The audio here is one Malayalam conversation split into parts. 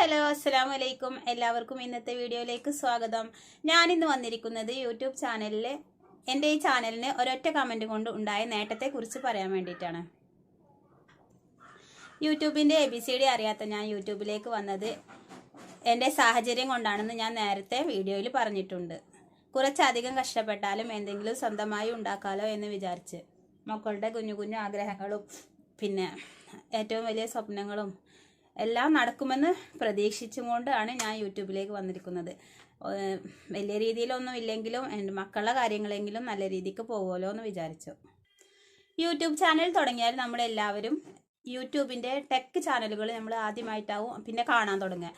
ഹലോ അസ്സലാം വലൈക്കും എല്ലാവർക്കും ഇന്നത്തെ വീഡിയോയിലേക്ക് സ്വാഗതം. ഞാൻ ഇന്ന് വന്നിരിക്കുന്നത് യൂട്യൂബ് ചാനലിൽ എന്റെ ഈ ചാനലിന് ഒരൊറ്റ കമന്റ് കൊണ്ട് ഉണ്ടായ നേട്ടത്തെക്കുറിച്ച് പറയാൻ വേണ്ടിയിട്ടാണ്. യൂട്യൂബിന്റെ എ ബി സി ഡി അറിയാത്ത ഞാൻ യൂട്യൂബിലേക്ക് വന്നത് എന്റെ സാഹചര്യം കൊണ്ടാണെന്ന് ഞാൻ നേരത്തെ വീഡിയോയിൽ പറഞ്ഞിട്ടുണ്ട്. കുറച്ചധികം കഷ്ടപ്പെട്ടാലും എന്തെങ്കിലും സ്വന്തമായി ഉണ്ടാക്കാലോ എന്ന് വിചാരിച്ച്. മക്കളുടെ കുഞ്ഞു കുഞ്ഞു ആഗ്രഹങ്ങളും പിന്നെ ഏറ്റവും വലിയ സ്വപ്നങ്ങളും എല്ലാം നടക്കുമെന്ന് പ്രതീക്ഷിച്ചുകൊണ്ടാണ് ഞാൻ യൂട്യൂബിലേക്ക് വന്നിരിക്കുന്നത്. വലിയ രീതിയിലൊന്നും ഇല്ലെങ്കിലും എന്റെ മക്കളുടെ കാര്യങ്ങളെങ്കിലും നല്ല രീതിക്ക് പോകുമല്ലോ എന്ന് വിചാരിച്ചു. യൂട്യൂബ് ചാനൽ തുടങ്ങിയാൽ നമ്മളെല്ലാവരും യൂട്യൂബിന്റെ ടെക് ചാനലുകൾ നമ്മൾ ആദ്യമായിട്ടാവും പിന്നെ കാണാൻ തുടങ്ങുക.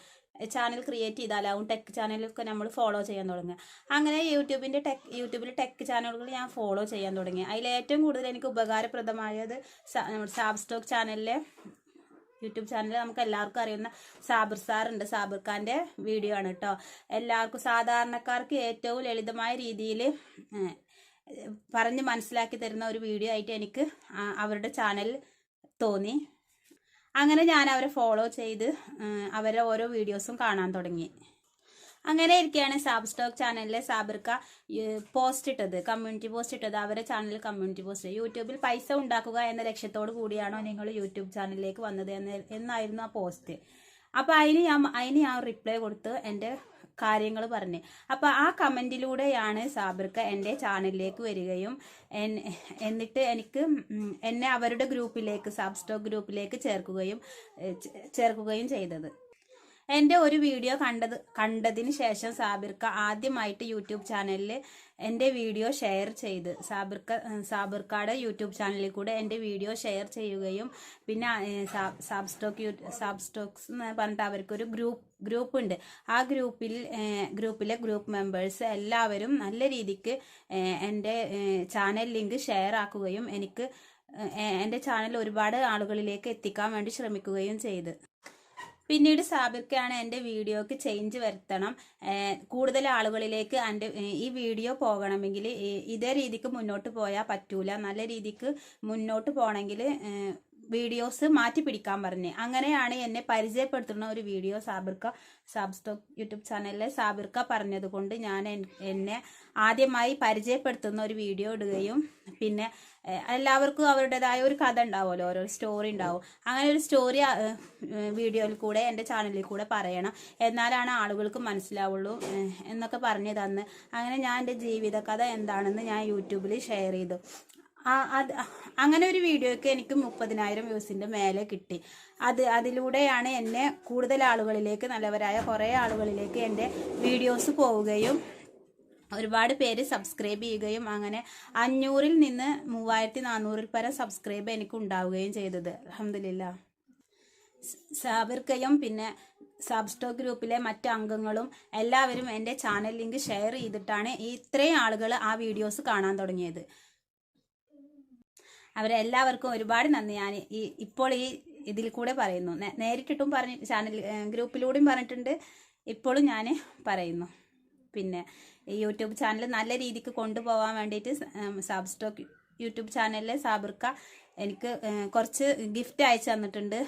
ചാനൽ ക്രിയേറ്റ് ചെയ്താലാവും ടെക് ചാനലൊക്കെ നമ്മൾ ഫോളോ ചെയ്യാൻ തുടങ്ങുക. അങ്ങനെ യൂട്യൂബിന്റെ ടെക് യൂട്യൂബിൽ ടെക് ചാനലുകൾ ഞാൻ ഫോളോ ചെയ്യാൻ തുടങ്ങി. അതിൽ ഏറ്റവും കൂടുതൽ എനിക്ക് ഉപകാരപ്രദമായത് നമ്മുടെ സാബ് സ്റ്റോക്ക് ചാനലിലെ യൂട്യൂബ് ചാനൽ നമുക്ക് എല്ലാവർക്കും അറിയുന്ന സാബിർ സാറുണ്ട്. സാബിർ ഖാന്റെ വീഡിയോ ആണ് കേട്ടോ എല്ലാവർക്കും സാധാരണക്കാർക്ക് ഏറ്റവും ലളിതമായ രീതിയിൽ പറഞ്ഞ് മനസ്സിലാക്കി തരുന്ന ഒരു വീഡിയോ ആയിട്ട് എനിക്ക് അവരുടെ ചാനൽ തോന്നി. അങ്ങനെ ഞാൻ അവരെ ഫോളോ ചെയ്ത് അവരെ ഓരോ വീഡിയോസും കാണാൻ തുടങ്ങി. അങ്ങനെ ഇരിക്കുകയാണ് സാബ് സ്റ്റോക്ക് ചാനലിലെ സാബിർക്ക പോസ്റ്റ് ഇട്ടത് കമ്മ്യൂണിറ്റി പോസ്റ്റ് ഇട്ടത് അവരെ ചാനലിൽ കമ്മ്യൂണിറ്റി പോസ്റ്റ് യൂട്യൂബിൽ പൈസ ഉണ്ടാക്കുക എന്ന ലക്ഷ്യത്തോടു കൂടിയാണോ നിങ്ങൾ യൂട്യൂബ് ചാനലിലേക്ക് വന്നത് എന്ന് എന്നായിരുന്നു ആ പോസ്റ്റ് അപ്പോൾ അതിന് ഞാൻ അതിന് ഞാൻ റിപ്ലൈ കൊടുത്ത് എന്റെ കാര്യങ്ങൾ പറഞ്ഞ്. അപ്പോൾ ആ കമന്റിലൂടെയാണ് സാബിർക്ക എന്റെ ചാനലിലേക്ക് വരികയും എന്നിട്ട് എനിക്ക് എന്നെ അവരുടെ ഗ്രൂപ്പിലേക്ക് സബ്സ്റ്റോക്ക് ഗ്രൂപ്പിലേക്ക് ചേർക്കുകയും ചേർക്കുകയും ചെയ്തത്. എന്റെ ഒരു വീഡിയോ കണ്ടത് കണ്ടതിന് ശേഷം സാബിർക്ക ആദ്യമായിട്ട് യൂട്യൂബ് ചാനലിൽ എന്റെ വീഡിയോ ഷെയർ ചെയ്ത് സാബിർക്ക സാബിർക്കയുടെ യൂട്യൂബ് ചാനലിൽ കൂടെ എന്റെ വീഡിയോ ഷെയർ ചെയ്യുകയും പിന്നെ സാബ് സ്റ്റോക്ക് സാബ് സ്റ്റോക്സ് എന്ന് പറഞ്ഞിട്ട് അവർക്കൊരു ഗ്രൂപ്പ് ഗ്രൂപ്പ് ഉണ്ട് ആ ഗ്രൂപ്പിൽ ഗ്രൂപ്പിലെ ഗ്രൂപ്പ് മെമ്പേഴ്സ് എല്ലാവരും നല്ല രീതിക്ക് എന്റെ ചാനൽ ലിങ്ക് ഷെയർ ആക്കുകയും എനിക്ക് എന്റെ ചാനൽ ഒരുപാട് ആളുകളിലേക്ക് എത്തിക്കാൻ വേണ്ടി ശ്രമിക്കുകയും ചെയ്ത്. പിന്നീട് സാബിർക്കാണ് എന്റെ വീഡിയോക്ക് ചേഞ്ച് വരുത്തണം. കൂടുതൽ ആളുകളിലേക്ക് എന്റെ ഈ വീഡിയോ പോകണമെങ്കിൽ ഇതേ രീതിക്ക് മുന്നോട്ട് പോയാൽ പറ്റൂല. നല്ല രീതിക്ക് മുന്നോട്ട് പോകണമെങ്കിൽ വീഡിയോസ് മാറ്റി പിടിക്കാൻ പറഞ്ഞ്. അങ്ങനെയാണ് എന്നെ പരിചയപ്പെടുത്തുന്ന ഒരു വീഡിയോ സാബിർക്ക സബ്സ്റ്റോക്ക് യൂട്യൂബ് ചാനലിലെ സാബിർക്ക പറഞ്ഞത് കൊണ്ട് ഞാൻ എന്നെ ആദ്യമായി പരിചയപ്പെടുത്തുന്ന ഒരു വീഡിയോ ഇടുകയും പിന്നെ എല്ലാവർക്കും അവരുടേതായ ഒരു കഥ ഉണ്ടാവുമല്ലോ ഓരോ സ്റ്റോറി ഉണ്ടാവും. അങ്ങനെ ഒരു സ്റ്റോറി വീഡിയോയിൽ കൂടെ എന്റെ ചാനലിൽ കൂടെ പറയണം. എന്നാലാണ് ആളുകൾക്ക് മനസ്സിലാവുള്ളൂ എന്നൊക്കെ പറഞ്ഞു തന്ന്. അങ്ങനെ ഞാൻ എന്റെ ജീവിത കഥ എന്താണെന്ന് ഞാൻ യൂട്യൂബിൽ ഷെയർ ചെയ്തു. അത് അങ്ങനെ ഒരു വീഡിയോയ്ക്ക് എനിക്ക് മുപ്പതിനായിരം വ്യൂസിന്റെ മേലെ കിട്ടി. അത് അതിലൂടെയാണ് എന്നെ കൂടുതൽ ആളുകളിലേക്ക് നല്ലവരായ കുറേ ആളുകളിലേക്ക് എന്റെ വീഡിയോസ് പോവുകയും ഒരുപാട് പേര് സബ്സ്ക്രൈബ് ചെയ്യുകയും അങ്ങനെ അഞ്ഞൂറിൽ നിന്ന് മൂവായിരത്തി നാനൂറിൽ പരം സബ്സ്ക്രൈബ് എനിക്ക് ഉണ്ടാവുകയും ചെയ്തത്. അഹമ്മദില്ല സാബിർക്കയും പിന്നെ സബ് സ്റ്റോക്ക് ഗ്രൂപ്പിലെ മറ്റ് അംഗങ്ങളും എല്ലാവരും എന്റെ ചാനൽ ലിങ്ക് ഷെയർ ചെയ്തിട്ടാണ് ഇത്രയും ആളുകൾ ആ വീഡിയോസ് കാണാൻ തുടങ്ങിയത്. അവരെല്ലാവർക്കും ഒരുപാട് നന്ദി. ഞാൻ ഈ ഇപ്പോൾ ഈ ഇതിൽ കൂടെ പറയുന്നു. നേരിട്ടിട്ടും പറഞ്ഞ് ചാനൽ ഗ്രൂപ്പിലൂടെയും പറഞ്ഞിട്ടുണ്ട്. ഇപ്പോഴും ഞാൻ പറയുന്നു. പിന്നെ ഈ യൂട്യൂബ് ചാനൽ നല്ല രീതിക്ക് കൊണ്ടുപോകാൻ വേണ്ടിയിട്ട് സാബ് യൂട്യൂബ് ചാനലിലെ സാബിർക്ക എനിക്ക് കുറച്ച് ഗിഫ്റ്റ് അയച്ചു തന്നിട്ടുണ്ട്.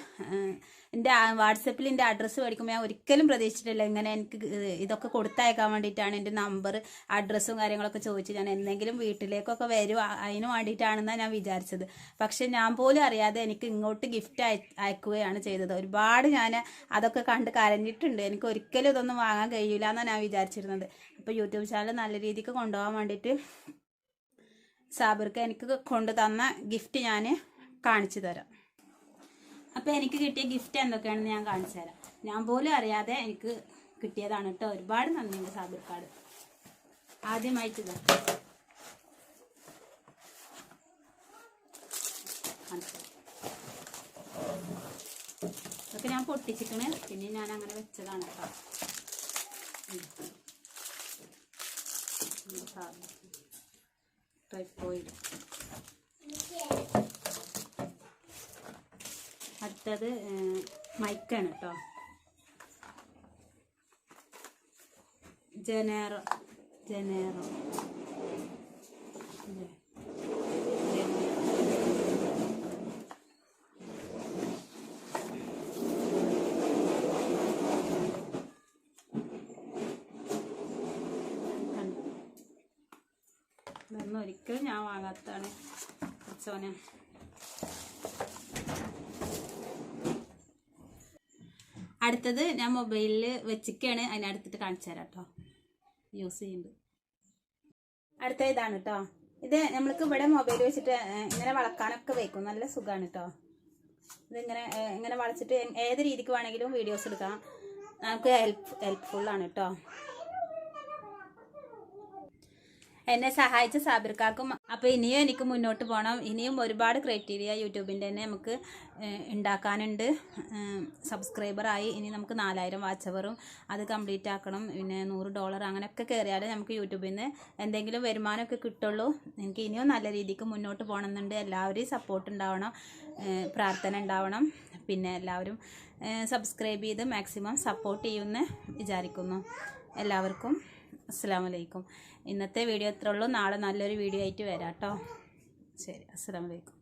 എന്റെ വാട്സപ്പിൽ എന്റെ അഡ്രസ്സ് മേടിക്കുമ്പോൾ ഞാൻ ഒരിക്കലും പ്രതീക്ഷിച്ചിട്ടില്ല. ഇങ്ങനെ എനിക്ക് ഇതൊക്കെ കൊടുത്തയക്കാൻ വേണ്ടിയിട്ടാണ് എന്റെ നമ്പർ അഡ്രസ്സും കാര്യങ്ങളൊക്കെ ചോദിച്ചു ഞാൻ എന്തെങ്കിലും വീട്ടിലേക്കൊക്കെ വരും അതിന് വേണ്ടിയിട്ടാണെന്നാണ് ഞാൻ വിചാരിച്ചത്. പക്ഷെ ഞാൻ പോലും അറിയാതെ എനിക്ക് ഇങ്ങോട്ട് ഗിഫ്റ്റ് അയ അയക്കുകയാണ് ചെയ്തത്. ഒരുപാട് ഞാൻ അതൊക്കെ കണ്ട് കരഞ്ഞിട്ടുണ്ട്. എനിക്ക് ഒരിക്കലും ഇതൊന്നും വാങ്ങാൻ കഴിയില്ല എന്നാണ് ഞാൻ വിചാരിച്ചിരുന്നത്. അപ്പോൾ യൂട്യൂബ് ചാനൽ നല്ല രീതിക്ക് കൊണ്ടുപോകാൻ വേണ്ടിയിട്ട് സാബിർക്ക് എനിക്ക് കൊണ്ടു തന്ന ഗിഫ്റ്റ് ഞാൻ കാണിച്ചു തരാം. അപ്പോൾ എനിക്ക് കിട്ടിയ ഗിഫ്റ്റ് എന്തൊക്കെയാണെന്ന് ഞാൻ കാണിച്ചു തരാം. ഞാൻ പോലും അറിയാതെ എനിക്ക് കിട്ടിയതാണ് കേട്ടോ. ഒരുപാട് നന്ദിയുണ്ട് സാബിർക്കാട്. ആദ്യമായിട്ട് ഇതാ. ഇതൊക്കെ ഞാൻ പൊട്ടിച്ചിക്കണ് പിന്നെ ഞാൻ അങ്ങനെ വെച്ചതാണ് കേട്ടോ. ഉം. പോയി അടുത്തത് മൈക്കാണ് കേട്ടോ ജനേറോ ജനേറോ ഇല്ലേ? ജനേറോ. ഇതൊന്നും ഒരിക്കലും ഞാൻ വാങ്ങാത്തതാണ്. കുറച്ചോനെ അടുത്തത് ഞാൻ മൊബൈലിൽ വെച്ചിക്കാണ് അതിനടുത്തിട്ട് കാണിച്ചു തരാം കേട്ടോ യൂസ് ചെയ്യുന്നത്. അടുത്ത ഇതാണ് കേട്ടോ ഇത് നമ്മൾക്ക് ഇവിടെ മൊബൈൽ വെച്ചിട്ട് ഇങ്ങനെ വളക്കാനൊക്കെ വെക്കും. നല്ല സുഖമാണ് കേട്ടോ ഇതിങ്ങനെ ഇങ്ങനെ വളച്ചിട്ട് ഏത് രീതിക്ക് വേണമെങ്കിലും വീഡിയോസ് എടുക്കാം. നമുക്ക് ഹെൽപ്പ് ഹെൽപ്ഫുള്ളാണ് കേട്ടോ എന്നെ സഹായിച്ച സാബിർക്കാക്കും അപ്പോൾ ഇനിയും എനിക്ക് മുന്നോട്ട് പോകണം ഇനിയും ഒരുപാട് ക്രൈറ്റീരിയ യൂട്യൂബിന്റെ തന്നെ നമുക്ക് ഉണ്ടാക്കാനുണ്ട്. സബ്സ്ക്രൈബറായി ഇനി നമുക്ക് നാലായിരം വാച്ചവറും അത് കംപ്ലീറ്റ് ആക്കണം. പിന്നെ നൂറ് ഡോളർ അങ്ങനെയൊക്കെ കയറിയാലേ നമുക്ക് യൂട്യൂബിൽ നിന്ന് എന്തെങ്കിലും വരുമാനമൊക്കെ കിട്ടുള്ളൂ. എനിക്ക് ഇനിയും നല്ല രീതിക്ക് മുന്നോട്ട് പോകണമെന്നുണ്ട്. എല്ലാവരെയും സപ്പോർട്ട് ഉണ്ടാവണം. പ്രാർത്ഥന ഉണ്ടാവണം. പിന്നെ എല്ലാവരും സബ്സ്ക്രൈബ് ചെയ്ത് മാക്സിമം സപ്പോർട്ട് ചെയ്യുമെന്ന് വിചാരിക്കുന്നു. എല്ലാവർക്കും അസ്സാം വലൈക്കും ഇന്നത്തെ വീഡിയോ ഉള്ളൂ. നാളെ നല്ലൊരു വീഡിയോ ആയിട്ട് വരാം കേട്ടോ ശരി അസ്സാം വലൈക്കും